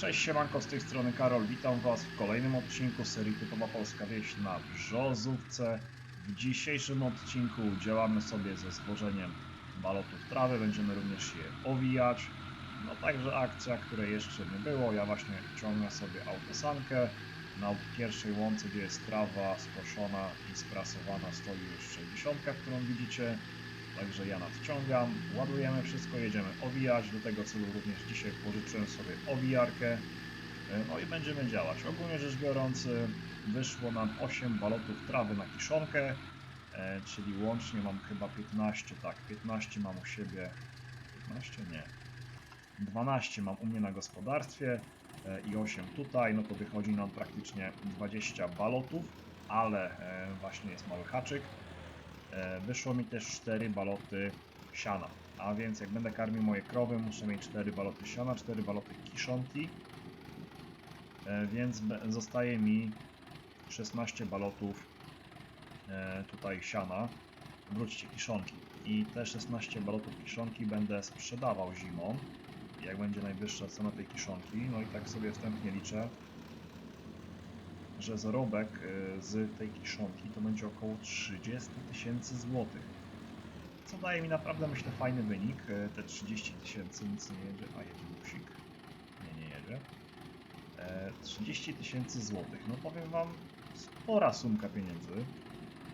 Cześć, siemanko, z tej strony Karol. Witam Was w kolejnym odcinku serii Typowa Polska Wieś na Brzozówce. W dzisiejszym odcinku działamy sobie ze zwożeniem balotów trawy, będziemy również je owijać. No także akcja, której jeszcze nie było. Ja właśnie ciągnę sobie autosankę. Na pierwszej łące, gdzie jest trawa skoszona i sprasowana, stoi już 60, którą widzicie. Także ja nadciągam, ładujemy wszystko, jedziemy owijać. Do tego celu również dzisiaj pożyczyłem sobie owijarkę. E, No i będziemy działać. Ogólnie rzecz biorąc, e, wyszło nam 8 balotów trawy na kiszonkę, e, czyli łącznie mam chyba 15, tak, 15 mam u siebie, 15 nie, 12 mam u mnie na gospodarstwie i 8 tutaj, no to wychodzi nam praktycznie 20 balotów, ale właśnie jest mały haczyk. E, Wyszło mi też 4 baloty siana. A więc jak będę karmił moje krowy, muszę mieć 4 baloty siana, 4 baloty kiszonki. E, Więc zostaje mi 16 balotów e, tutaj siana. Wróćcie kiszonki. I te 16 balotów kiszonki będę sprzedawał zimą. Jak będzie najwyższa cena tej kiszonki. No i tak sobie wstępnie liczę, że zarobek y, z tej kiszonki to będzie około 30 tysięcy złotych. Co daje mi naprawdę, myślę, fajny wynik. Y, Te 30 tysięcy, nic nie jedzie. A jedzie busik. Nie, nie jedzie. E, 30 tysięcy złotych. No powiem Wam, spora sumka pieniędzy.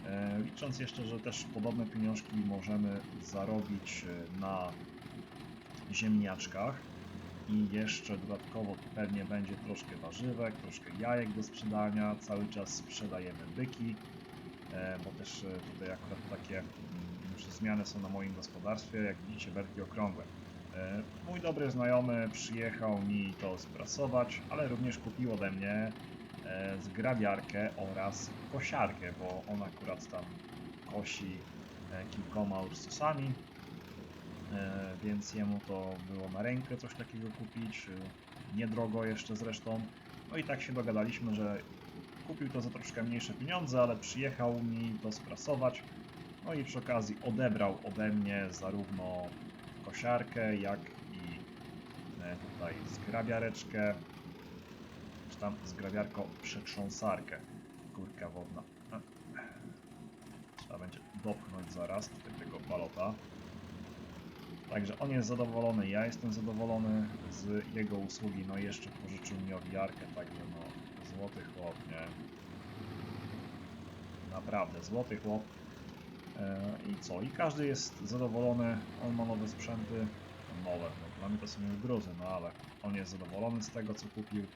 E, Licząc jeszcze, że też podobne pieniążki możemy zarobić na ziemniaczkach i jeszcze dodatkowo pewnie będzie troszkę warzywek, troszkę jajek do sprzedania. Cały czas sprzedajemy byki, e, bo też e, tutaj akurat takie mm, już zmiany są na moim gospodarstwie. Jak widzicie, belki okrągłe. E, Mój dobry znajomy przyjechał mi to sprasować, ale również kupił ode mnie zgrabiarkę oraz kosiarkę, bo on akurat tam kosi kilkoma urstusami. E, więc jemu to było na rękę coś takiego kupić, niedrogo jeszcze zresztą. No i tak się dogadaliśmy, że kupił to za troszkę mniejsze pieniądze, ale przyjechał mi to sprasować. No i przy okazji odebrał ode mnie zarówno kosiarkę, jak i e, tutaj zgrabiareczkę, czy tam zgrabiarko przetrząsarkę. Górka wodna. Trzeba będzie dopchnąć zaraz tego balota. Także on jest zadowolony, ja jestem zadowolony z jego usługi, no i jeszcze pożyczył mi owijarkę, także no złoty chłop, nie? Naprawdę, złoty chłop. E, I co? I każdy jest zadowolony, on ma nowe sprzęty, nowe, no dla mnie to są już gruzy, no ale on jest zadowolony z tego co kupił,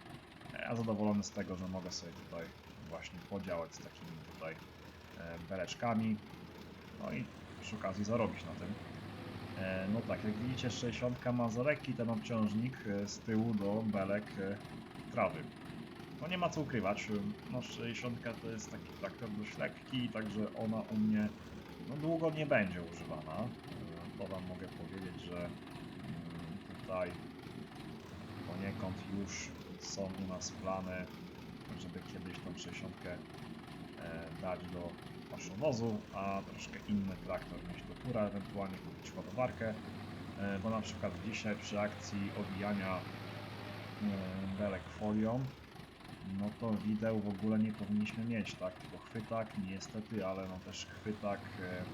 ja zadowolony z tego, że mogę sobie tutaj właśnie podziałać z takimi tutaj e, beleczkami, no i przy okazji zarobić na tym. E, No tak, jak widzicie 60 ma za lekki ten obciążnik e, z tyłu do belek e, trawy. No nie ma co ukrywać, no 60 to jest taki traktor dość lekki, także ona u mnie no, długo nie będzie używana. To wam mogę powiedzieć, że mm, tutaj poniekąd już są u nas plany, żeby kiedyś tą 60 e, dać do paszowozu, a troszkę inny traktor do tura, ewentualnie kupić ładowarkę, e, bo na przykład dzisiaj przy akcji owijania e, belek folią, no to wideł w ogóle nie powinniśmy mieć, tak? Tylko chwytak, niestety, ale no też chwytak e,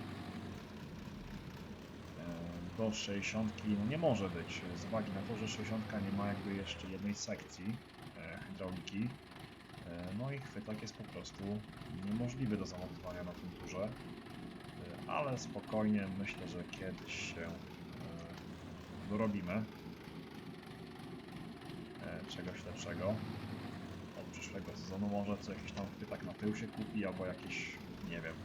do 60 no nie może być, z uwagi na to, że 60 nie ma jakby jeszcze jednej sekcji hydrauliki. No i chwytak jest po prostu niemożliwy do zamontowania na tym turze. E, Ale spokojnie myślę, że kiedyś się e, dorobimy e, czegoś lepszego. Od przyszłego sezonu może co jakiś tam chwytak na tył się kupi, albo jakiś, nie wiem,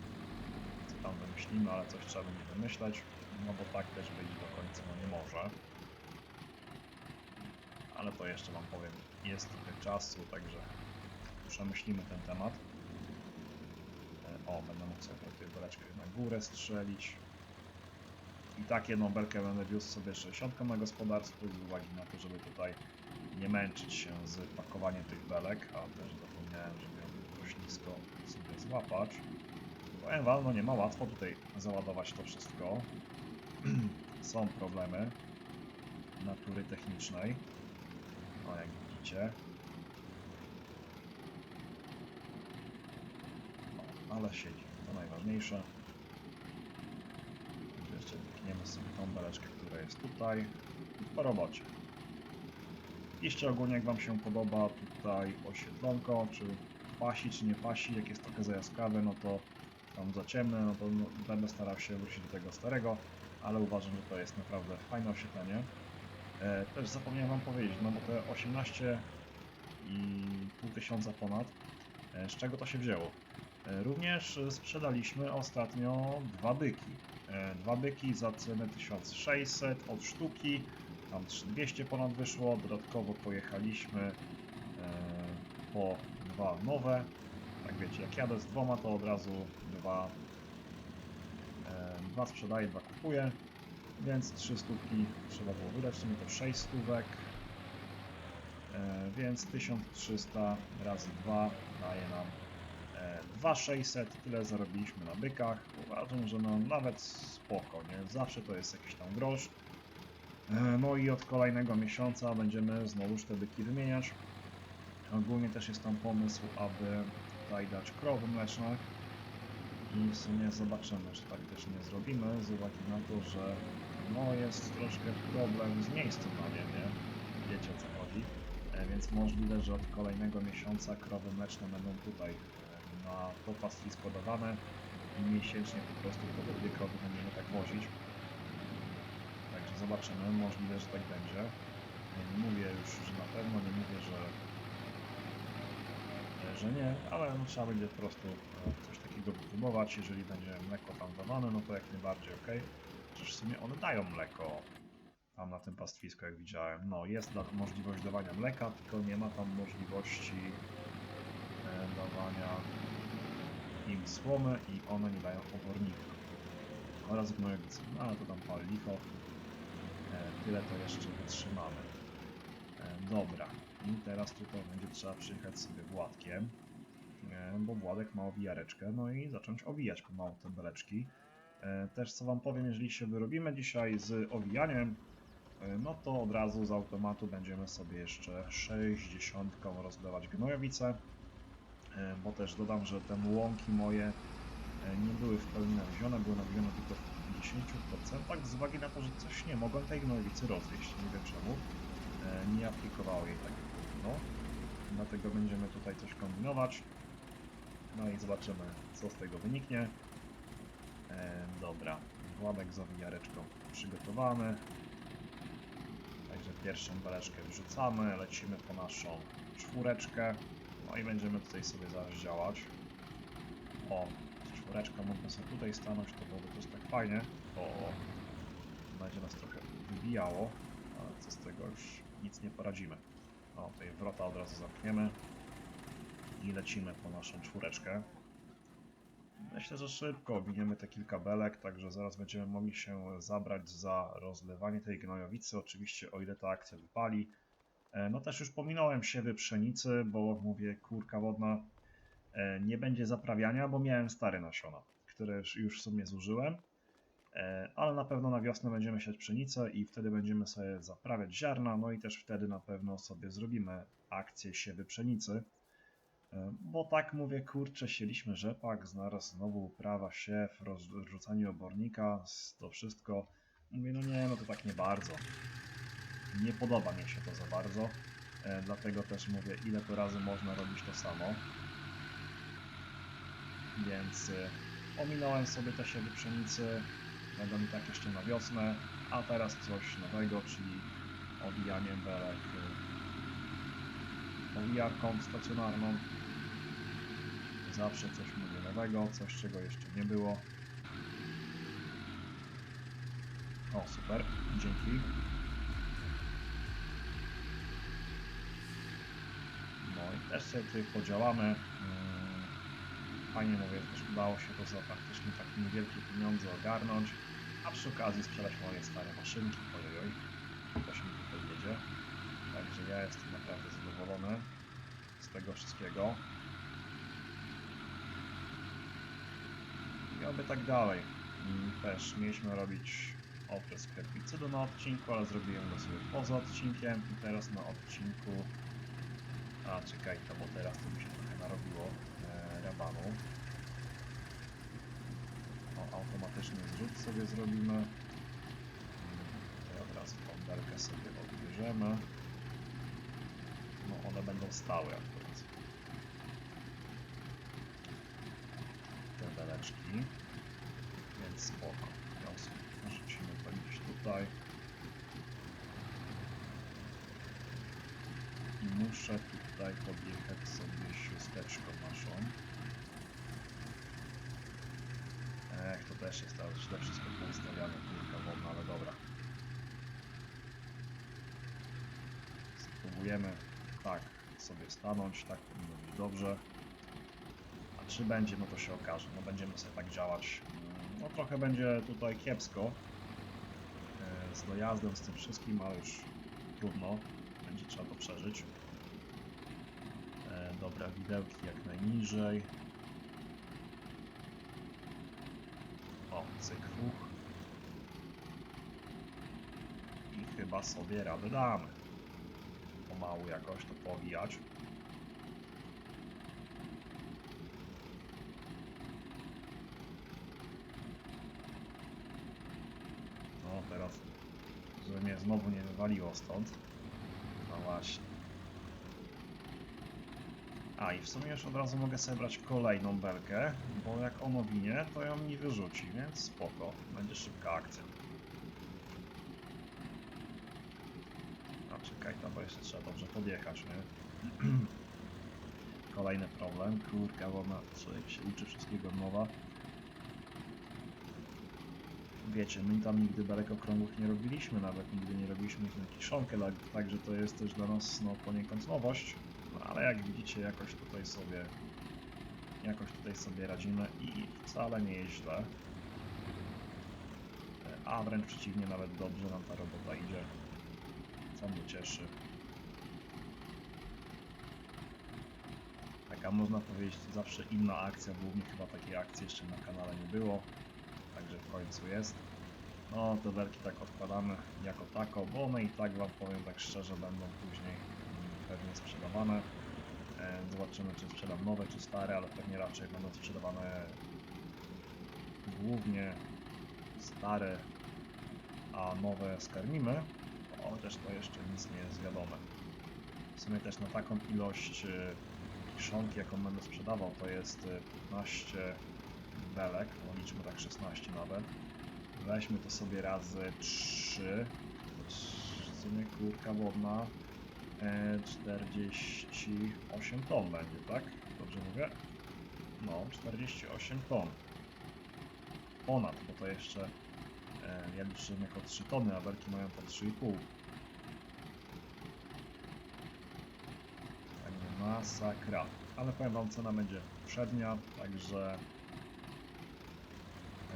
co tam wymyślimy, ale coś trzeba będzie wymyśleć, no bo tak też być do końca no nie może. Ale to jeszcze wam powiem, jest trochę czasu, także przemyślimy ten temat. E, O, będę mógł sobie tę beleczkę na górę strzelić. I tak jedną belkę będę wiózł sobie 60 na gospodarstwo z uwagi na to, żeby tutaj nie męczyć się z pakowaniem tych belek, a też zapomniałem, żeby ją dość nisko sobie złapać. Powiem wam, no nie ma łatwo tutaj załadować to wszystko. Są problemy natury technicznej. O, jak widzicie widzicie. No, ale siedzi, to najważniejsze. Jeszcze wykniemy sobie tą beleczkę, która jest tutaj. Po robocie. Piszcie ogólnie jak Wam się podoba tutaj osiedlonko, czy pasi, czy nie pasi, jak jest trochę za no to tam za ciemne, no to no, będę starał się wrócić do tego starego, ale uważam, że to jest naprawdę fajne oświetlenie. E, też zapomniałem Wam powiedzieć, no bo te 18 i pół tysiąca ponad, e, z czego to się wzięło? Również sprzedaliśmy ostatnio dwa byki. E, dwa byki za cenę 1600 od sztuki, tam 200 ponad wyszło, dodatkowo pojechaliśmy e, po dwa nowe. Tak wiecie, jak jadę z dwoma, to od razu dwa, e, dwa sprzedaję, dwa kupuję, więc trzy stówki trzeba było wydać, w sumie to 6 stówek, więc 1300 razy 2 daje nam 2600, tyle zarobiliśmy na bykach. Uważam, że no nawet spoko, nie? Zawsze to jest jakiś tam grosz. E, No i od kolejnego miesiąca będziemy znowuż te byki wymieniać. Ogólnie też jest tam pomysł, aby tutaj dać krowy mleczne i w sumie zobaczymy, czy tak też nie zrobimy, z uwagi na to, że no jest troszkę problem z miejscem na nie, nie? Wiecie o co chodzi. E, Więc możliwe, że od kolejnego miesiąca krowy mleczne będą tutaj e, na to pastwisko dawane i miesięcznie po prostu po dwie krowy będziemy tak wozić. Także zobaczymy, możliwe, że tak będzie. Nie mówię już, że na pewno, nie mówię, że że nie, ale trzeba będzie po prostu e, coś takiego wypróbować. Jeżeli będzie mleko tam dawane, no to jak najbardziej ok. Przecież w sumie one dają mleko tam na tym pastwisku, jak widziałem. No, jest możliwość dawania mleka, tylko nie ma tam możliwości e, dawania im słomy i one nie dają obornika. Oraz gnojowicy. No ale to tam pal licho. E, tyle to jeszcze wytrzymamy. E, dobra. I teraz tutaj będzie trzeba przyjechać sobie Władkiem, e, bo Władek ma owijareczkę, no i zacząć owijać pomału te beleczki. E, Też co Wam powiem, jeżeli się wyrobimy dzisiaj z owijaniem, e, no to od razu z automatu będziemy sobie jeszcze 60 rozdawać gnojowice, bo też dodam, że te łąki moje e, nie były w pełni nawiezione, były nawiezione tylko w 50%, z uwagi na to, że coś nie mogłem tej gnojowicy rozwieść, nie wiem czemu e, nie aplikowało jej tak jak powinno. Dlatego będziemy tutaj coś kombinować. No i zobaczymy, co z tego wyniknie. E, dobra, Władek z owijareczką przygotowany. Także pierwszą beleczkę wrzucamy, lecimy po naszą czwóreczkę. No i będziemy tutaj sobie zaraz działać. O, czwóreczka mógłby sobie tutaj stanąć, to byłoby też tak fajnie. O, będzie nas trochę wybijało, ale co z tego już nic nie poradzimy. O, tutaj wrota od razu zamkniemy i lecimy po naszą czwóreczkę. Myślę, że szybko owiniemy te kilka belek, także zaraz będziemy mogli się zabrać za rozlewanie tej gnojowicy, oczywiście o ile ta akcja wypali. E, No też już pominąłem siewy pszenicy, bo mówię, kurka wodna e, nie będzie zaprawiania, bo miałem stare nasiona, które już- w sumie zużyłem. E, ale na pewno na wiosnę będziemy siać pszenicę i wtedy będziemy sobie zaprawiać ziarna, no i też wtedy na pewno sobie zrobimy akcję siewy pszenicy. Bo tak mówię, kurczę, sieliśmy rzepak, zaraz znowu uprawa, siew, rozrzucanie obornika, to wszystko. Mówię, no nie, no to tak nie bardzo. Nie podoba mi się to za bardzo, e, dlatego też mówię, ile to razy można robić to samo. Więc e, ominąłem sobie te siewy pszenicy, będą mi tak jeszcze na wiosnę, a teraz coś nowego, czyli owijanie belek y, owijarką stacjonarną. Zawsze coś mówię nowego, coś czego jeszcze nie było. O, super, dzięki. No i też sobie tutaj podziałamy. Mm, Fajnie mówię, też udało się to za praktycznie tak niewielkie pieniądze ogarnąć, a przy okazji sprzedać moje stare maszynki. Ojojoj, to się mi tutaj jedzie. Także ja jestem naprawdę zadowolony z tego wszystkiego. I oby tak dalej. Też mieliśmy robić okres herbicydu na odcinku, ale zrobiłem go sobie poza odcinkiem i teraz na odcinku A, czekaj, to bo teraz to mi się trochę narobiło e, rabanu. O, automatyczny zrzut sobie zrobimy. Tą belkę sobie odbierzemy. No, one będą stałe akurat. Te beleczki. Więc spoko. Wrzucimy to gdzieś tutaj. I muszę tutaj podjechać sobie szósteczką naszą. Ech, to też jest teraz źle wszystko poustawiane, kurka wodna, ale dobra. Spróbujemy tak sobie stanąć, tak powinno być dobrze. A czy będzie, no to się okaże. No będziemy sobie tak działać. No trochę będzie tutaj kiepsko e, z dojazdem, z tym wszystkim, ale już trudno. Będzie trzeba to przeżyć. Widełki jak najniżej. O, cyk, fuch. I chyba sobie radę damy. Pomału jakoś to powijać. No teraz, żeby mnie znowu nie wywaliło stąd. No właśnie. I w sumie już od razu mogę sobie brać kolejną belkę, bo jak ono winie, to ją mi wyrzuci, więc spoko. Będzie szybka akcja. A czekaj, bo jeszcze trzeba dobrze podjechać, nie? Kolejny problem. Kurka, bo ona człowiek się uczy wszystkiego nowa. Wiecie, my tam nigdy belek okrągłych nie robiliśmy, nawet nigdy nie robiliśmy ich na kiszonkę, tak- także to jest też dla nas no, poniekąd nowość. No, ale jak widzicie, jakoś tutaj sobie jakoś tutaj sobie radzimy i wcale nie jest źle. E, A wręcz przeciwnie, nawet dobrze nam ta robota idzie. Co mnie cieszy. Taka można powiedzieć zawsze inna akcja, głównie chyba takiej akcji jeszcze na kanale nie było. Także w końcu jest. No, te belki tak odkładamy jako tako, bo one i tak wam powiem tak szczerze będą później pewnie sprzedawane. E, Zobaczymy czy sprzedam nowe czy stare, ale pewnie raczej będą sprzedawane głównie stare, a nowe skarmimy. Chociaż to jeszcze nic nie jest wiadome. W sumie też na taką ilość e, kiszonki, jaką będę sprzedawał, to jest e, 15 belek, no liczmy tak 16 nawet. Weźmy to sobie razy 3. W sumie kurka wodna e, 48 ton będzie, tak? Dobrze mówię? No, 48 ton. Ponad, bo to jeszcze e, ja liczyłem jako 3 tony, a belki mają po 3,5. Także masakra. Ale powiem wam, cena będzie przednia, także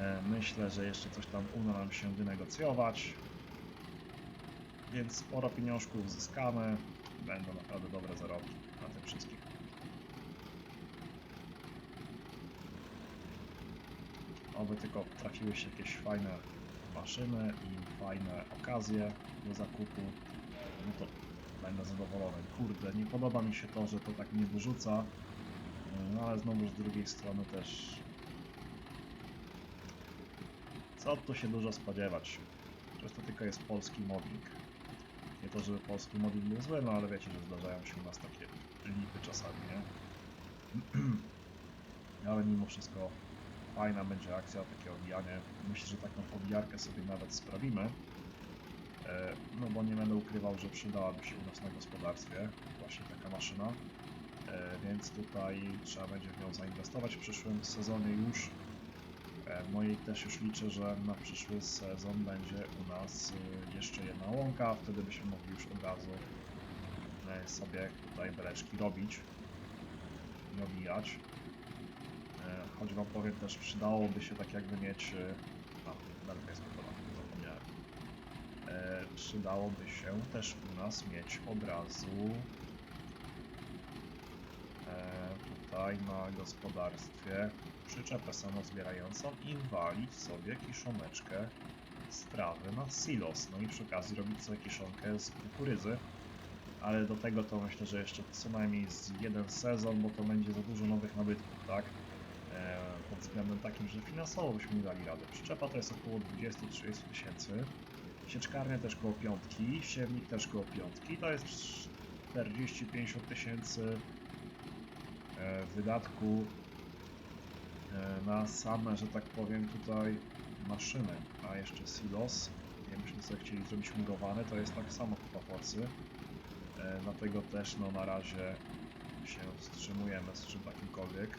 E, Myślę, że jeszcze coś tam uda nam się wynegocjować. Więc sporo pieniążków zyskamy. Będą naprawdę dobre zarobki na tym wszystkim. Oby tylko trafiły się jakieś fajne maszyny i fajne okazje do zakupu. No to będę zadowolony. Kurde, nie podoba mi się to, że to tak nie wyrzuca. No ale znowu z drugiej strony też co tu się dużo spodziewać? Przecież to tylko jest polski modding. To, żeby polski modding był zły, no ale wiecie, że zdarzają się u nas takie lipy czasami, nie? ale mimo wszystko fajna będzie akcja, takie obijanie. Myślę, że taką obijarkę sobie nawet sprawimy. E, No bo nie będę ukrywał, że przydałaby się u nas na gospodarstwie właśnie taka maszyna. E, Więc tutaj trzeba będzie w nią zainwestować w przyszłym sezonie już. E, No też już liczę, że na przyszły sezon będzie u nas y, jeszcze jedna łąka, wtedy byśmy mogli już od razu e, sobie tutaj beleczki robić i obijać. E, Choć wam powiem też przydałoby się tak jakby mieć... A, belka jest. E, Przydałoby się też u nas mieć od razu e, tutaj na gospodarstwie przyczepę samozbierającą i walić sobie kiszoneczkę z trawy na silos. No i przy okazji robić sobie kiszonkę z kukurydzy. ale do tego to myślę, że jeszcze co najmniej z jeden sezon, bo to będzie za dużo nowych nabytków, tak? E, pod względem takim, że finansowo byśmy nie dali rady. Przyczepa to jest około 20-30 tysięcy. Sieczkarnia też koło piątki, siewnik też koło piątki, to jest 40-50 tysięcy e, wydatku na same, że tak powiem, tutaj maszyny, a jeszcze silos. Jakbyśmy sobie chcieli zrobić murowany, to jest tak samo chyba płacy. E, dlatego też no na razie się wstrzymujemy z czym takimkolwiek.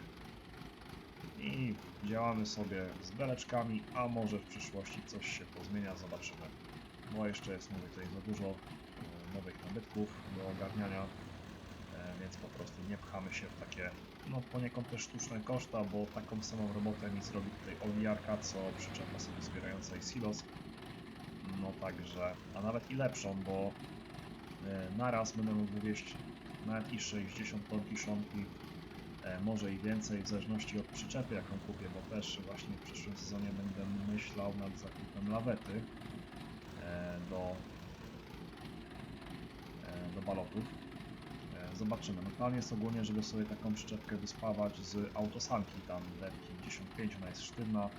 I działamy sobie z beleczkami, a może w przyszłości coś się pozmienia, zobaczymy. Bo jeszcze jest mówię tutaj za dużo e, nowych nabytków do ogarniania, e, więc po prostu nie pchamy się w takie no poniekąd też sztuczne koszta, bo taką samą robotę mi zrobi tutaj olijarka, co przyczepa sobie zbierająca i silos. No także, a nawet i lepszą, bo e, naraz będę mógł wywieźć nawet i 60 ton kiszonki, e, może i więcej, w zależności od przyczepy jaką kupię, bo też właśnie w przyszłym sezonie będę myślał nad zakupem lawety e, do, do balotów. E, Zobaczymy. No plan jest ogólnie, żeby sobie taką przyczepkę wyspawać z autosanki, tam D55, ona jest sztywna.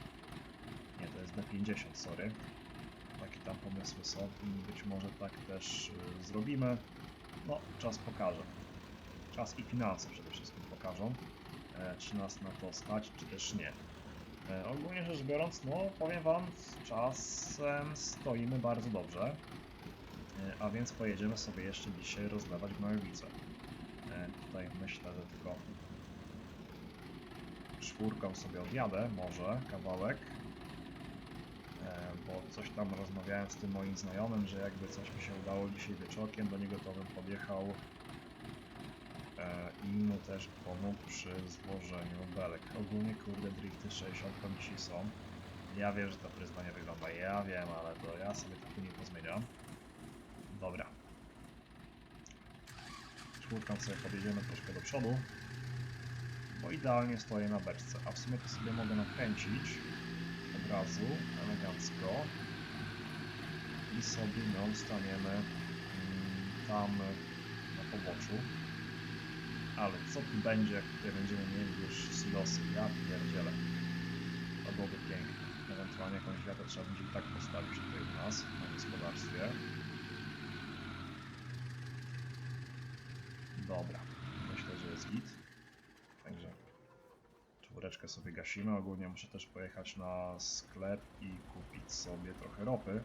Nie, to jest D50, sorry. Takie tam pomysły są i być może tak też y, zrobimy. No, czas pokaże. Czas i finanse przede wszystkim pokażą, e, czy nas na to stać, czy też nie. E, ogólnie rzecz biorąc, no powiem Wam, czasem stoimy bardzo dobrze. E, a więc pojedziemy sobie jeszcze dzisiaj rozlewać gnojowice. Tutaj myślę, że tylko czwórką sobie odjadę, może kawałek, e, bo coś tam rozmawiałem z tym moim znajomym, że jakby coś mi się udało dzisiaj wieczorkiem, do niego to bym podjechał e, i mu też pomógł przy złożeniu belek. Ogólnie kurde drifty 60 tam dzisiaj są. Ja wiem, że ta pryzma nie wygląda, ja wiem, ale to ja sobie tak nie pozmieniam. Dobra. Czwórką sobie podjedziemy troszkę do przodu, bo idealnie stoję na beczce, a w sumie to sobie mogę nakręcić od razu, elegancko i sobie nią staniemy mm, tam na poboczu. Ale co tu będzie, jak będziemy mieli już silosy? Ja pierdzielę. To byłoby piękne. Ewentualnie jakąś wiatę trzeba będzie i tak postawić tutaj u nas, na gospodarstwie. Dobra, myślę, że jest git. Także czwóreczkę sobie gasimy. Ogólnie muszę też pojechać na sklep i kupić sobie trochę ropy.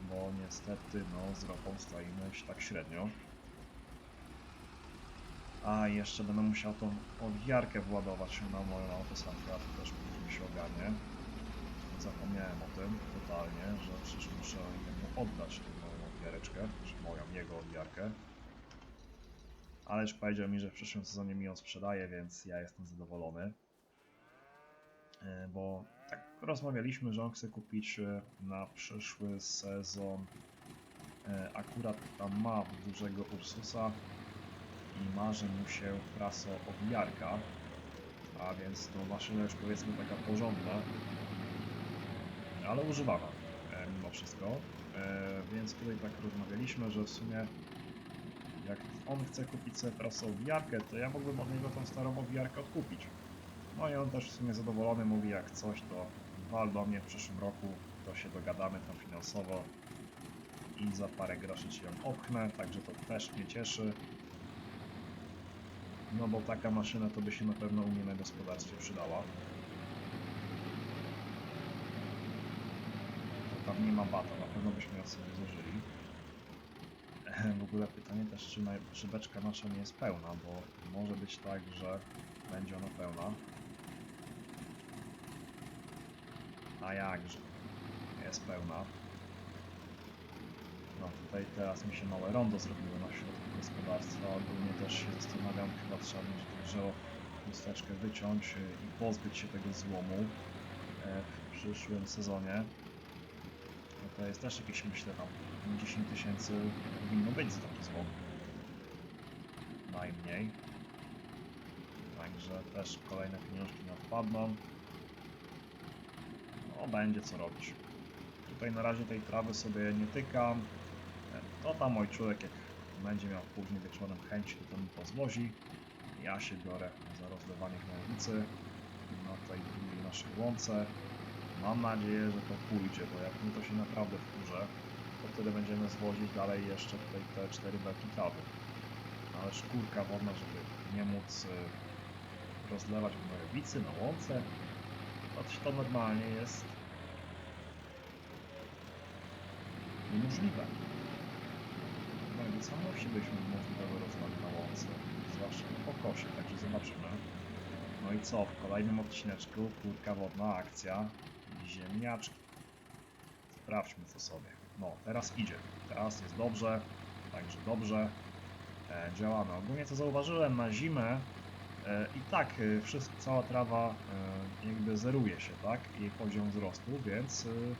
Bo niestety no, z ropą stoimy się tak średnio. A jeszcze będę musiał tą owijarkę władować na moją autosankę, a to też później się ogarnie. Zapomniałem o tym totalnie, że przecież muszę mu oddać tą moją owijareczkę, czy moją, jego owijarkę. Ale już powiedział mi, że w przyszłym sezonie mi ją sprzedaje, więc ja jestem zadowolony. E, Bo tak rozmawialiśmy, że on chce kupić e, na przyszły sezon e, akurat tam ma dużego Ursusa i marzy mu się praso owijarka, a więc to maszyna już powiedzmy taka porządna, ale używana mimo wszystko. Więc tutaj tak rozmawialiśmy, że w sumie jak on chce kupić sobie praso owijarkę, to ja mógłbym od niego tą starą owijarkę odkupić. No i on też w sumie zadowolony mówi jak coś, to wal do mnie w przyszłym roku, to się dogadamy tam finansowo i za parę groszy ci ją opchnę, także to też mnie cieszy. No bo taka maszyna to by się na pewno u mnie na gospodarstwie przydała. To tam nie ma bata, na pewno byśmy ją sobie złożyli. W ogóle pytanie też, czy, czy beczka nasza nie jest pełna, bo może być tak, że będzie ona pełna. A jakże, jest pełna. No tutaj teraz mi się małe rondo zrobiło na środku gospodarstwa. Ogólnie też się zastanawiam, chyba trzeba będzie to drzewo chusteczkę wyciąć y, i pozbyć się tego złomu e, w przyszłym sezonie. No to jest też jakieś, myślę, tam 10 tysięcy powinno być za taki złom. Najmniej. Także też kolejne pieniążki nie odpadną. No, będzie co robić. Tutaj na razie tej trawy sobie nie tykam. To tam człowiek jak będzie miał później wieczorem chęć, to ten pozwozi. Ja się biorę za rozlewanie gnojowicy na tej drugiej naszej łące. Mam nadzieję, że to pójdzie, bo jak mi to się naprawdę wkurzę, to wtedy będziemy zwozić dalej jeszcze tutaj te cztery belki trawy. Ale szkórka wodna, żeby nie móc y, rozlewać gnojowicy na łące, to to normalnie jest niemożliwe. Gnojowica musi być możliwe do rozlania na łące, zwłaszcza po kosie, także zobaczymy. No i co, w kolejnym odcineczku kurka wodna akcja ziemniaczki. Sprawdźmy to sobie. No, teraz idzie. Teraz jest dobrze, także dobrze. E, działamy. Ogólnie co zauważyłem na zimę e, i tak e, wszystko, cała trawa e, jakby zeruje się, tak? Jej poziom wzrostu, więc e,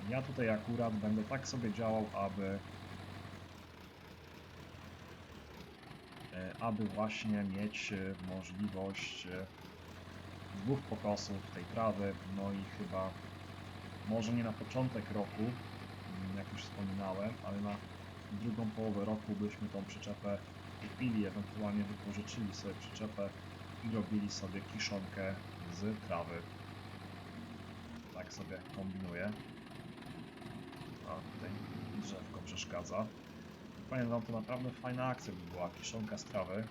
ja tutaj akurat będę tak sobie działał, aby e, aby właśnie mieć e, możliwość e, dwóch pokosów tej trawy, no i chyba może nie na początek roku, jak już wspominałem, ale na drugą połowę roku byśmy tą przyczepę kupili, ewentualnie wypożyczyli sobie przyczepę i robili sobie kiszonkę z trawy. Tak sobie kombinuję. A tutaj drzewko przeszkadza. Wam, to naprawdę fajna akcja by była, kiszonka z trawy.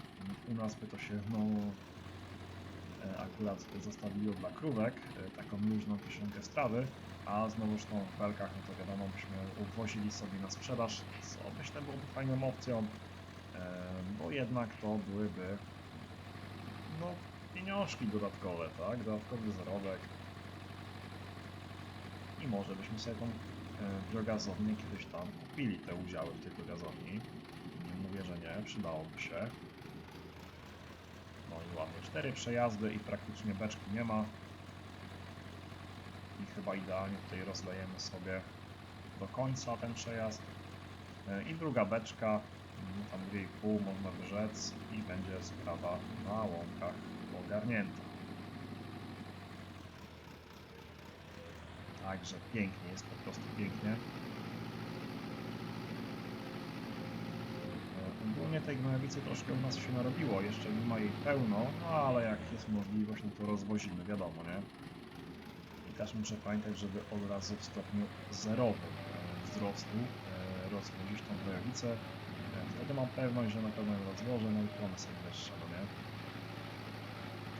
U nas by to się, no, e, akurat zostawiło dla krówek, e, taką luźną kieszonkę z trawy, a znowuż tą w belkach, no to wiadomo, byśmy uwozili sobie na sprzedaż, co myślę byłoby fajną opcją, e, bo jednak to byłyby, no, pieniążki dodatkowe, tak, dodatkowy zarobek i może byśmy sobie tą e, biogazownię kiedyś tam kupili te udziały w tej biogazowni. Nie mówię, że nie, przydałoby się. No i ładnie, cztery przejazdy i praktycznie beczki nie ma. Chyba idealnie tutaj rozlejemy sobie do końca ten przejazd. E, I druga beczka, mm, tam 2,5 można by rzec i będzie sprawa na łąkach ogarnięta. Także pięknie, jest po prostu pięknie. E, Ogólnie tej gnojowicy troszkę u nas się narobiło, jeszcze nie ma jej pełno, no ale jak jest możliwość, no to rozwozimy, wiadomo, nie? Też muszę pamiętać, żeby od razu w stopniu zerowym wzrostu e, rozwozić tą gnojowicę. E, Wtedy mam pewność, że na pewno ją rozłożę, no i plony sobie wyższe, no nie?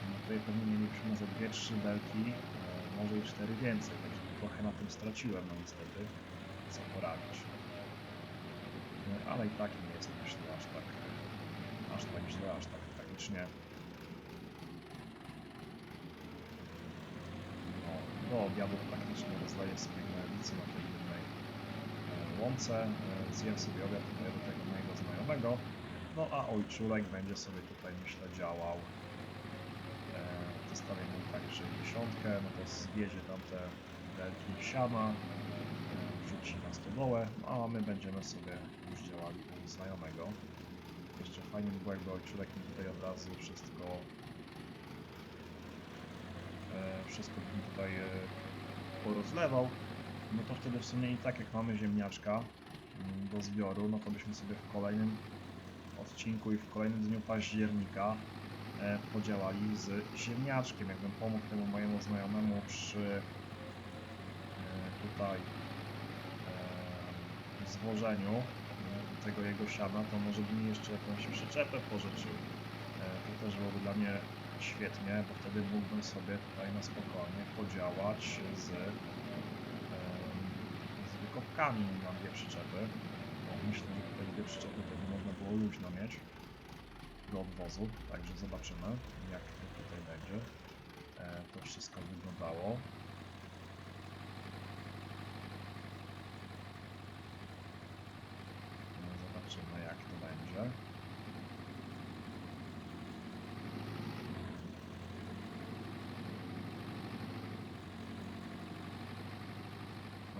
No tutaj pewnie mielibyśmy za 2-3 belki, e, może i 4 więcej, także trochę na tym straciłem, no niestety, co poradzić. E, Ale i tak nie jest myślę aż tak, aż tak źle, aż tak tragicznie. No, do obiadu praktycznie rozleję sobie gnojowicy na tej jednej e, łące, e, zjem sobie obiad tutaj do tego mojego znajomego, no a ojczulek będzie sobie tutaj myślę działał. E, zostawię mu także dziesiątkę, no to zwiezie tam te belki siana, wrzuci na stodołę, no a my będziemy sobie już działali u znajomego. Jeszcze fajnie by było, jakby ojczulek mi tutaj od razu wszystko wszystko bym tutaj e, porozlewał, no to wtedy w sumie i tak jak mamy ziemniaczka mm, do zbioru, no to byśmy sobie w kolejnym odcinku i w kolejnym dniu października e, podziałali z ziemniaczkiem. Jakbym pomógł temu mojemu znajomemu przy e, tutaj zwożeniu e, tego jego siana, to może by mi jeszcze jakąś przyczepę pożyczył. To też byłoby dla mnie świetnie, bo wtedy mógłbym sobie tutaj na spokojnie podziałać z, z wykopkami na dwie przyczepy. Bo myślę, że tutaj dwie przyczepy to by można było luźno mieć do odwozu, także zobaczymy jak to tutaj będzie e, to wszystko wyglądało. No, zobaczymy jak to będzie.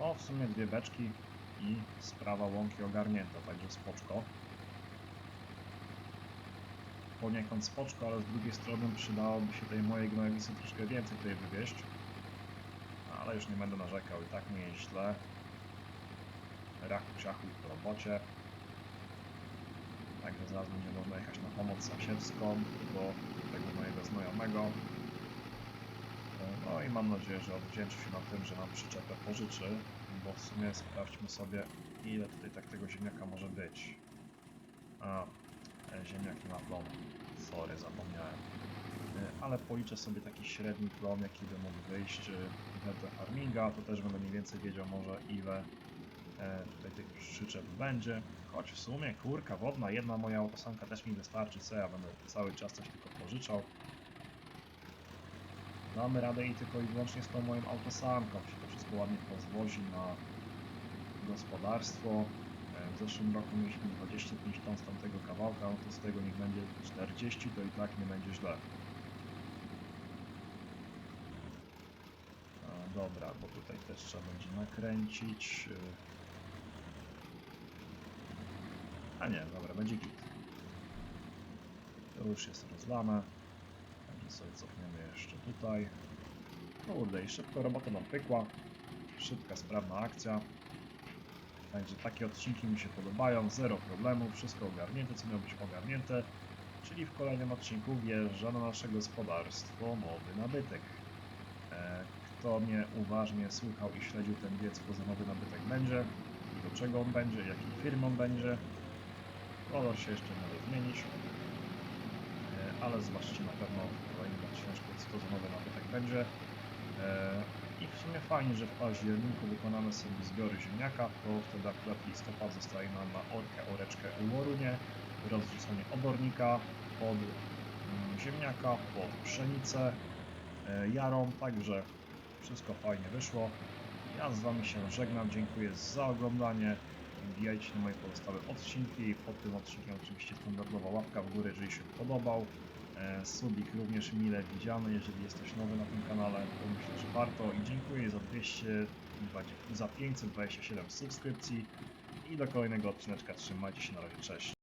No, w sumie dwie beczki i sprawa łąki ogarnięta, także spoczko. Poniekąd spoczko, ale z drugiej strony przydałoby się tej mojej gnojowicy troszkę więcej tutaj wywieźć. Ale już nie będę narzekał, i tak nie jest źle. Rachu ciachu po robocie. Zaraz będzie można jechać na pomoc sąsiedzką do tego mojego znajomego. No i mam nadzieję, że odwdzięczy się na tym, że nam przyczepę pożyczy, bo w sumie sprawdźmy sobie ile tutaj tak tego ziemniaka może być. A, e, ziemniaki na plon. Sorry, zapomniałem. E, Ale policzę sobie taki średni plon, jaki by mógł wyjść e, w farminga, to też będę mniej więcej wiedział może ile tutaj tych przyczep będzie. Choć w sumie kurka wodna, jedna moja autosanka też mi wystarczy, co ja będę cały czas coś tylko pożyczał. Damy radę i tylko i wyłącznie z tą moją autosanką, się to wszystko ładnie pozwozi na gospodarstwo. E, W zeszłym roku mieliśmy 25 ton z tamtego kawałka, no to z tego niech będzie 40, to i tak nie będzie źle. E, Dobra, bo tutaj też trzeba będzie nakręcić. y, A nie, dobra, będzie git. To już jest rozlane. Także sobie cofniemy jeszcze tutaj. Kurde, i szybko robota nam pykła. Szybka, sprawna akcja. Także takie odcinki mi się podobają, zero problemów, wszystko ogarnięte, co miało być ogarnięte. Czyli w kolejnym odcinku wjeżdża na nasze gospodarstwo nowy nabytek. E, Kto mnie uważnie słuchał i śledził ten wiec, co za nowy nabytek będzie i do czego on będzie, jakiej firmą będzie, kolor się jeszcze może zmienić. E, Ale zobaczycie na pewno kolejnym odcinku, co to nabytek będzie. E, I w sumie fajnie, że w październiku wykonamy sobie zbiory ziemniaka, to wtedy akurat listopad zostaje nam na orkę, oreczkę u Morunie, rozrzucenie obornika pod mm, ziemniaka, pod pszenicę, e, jarą, także wszystko fajnie wyszło. Ja z Wami się żegnam, dziękuję za oglądanie. Wbijajcie na moje pozostałe odcinki. Pod tym odcinkiem oczywiście standardowa łapka w górę, jeżeli się podobał. E, Subik również mile widziany, jeżeli jesteś nowy na tym kanale, to myślę, że warto. I dziękuję za 200, za 527 subskrypcji. I do kolejnego odcineczka trzymajcie się na razie, cześć.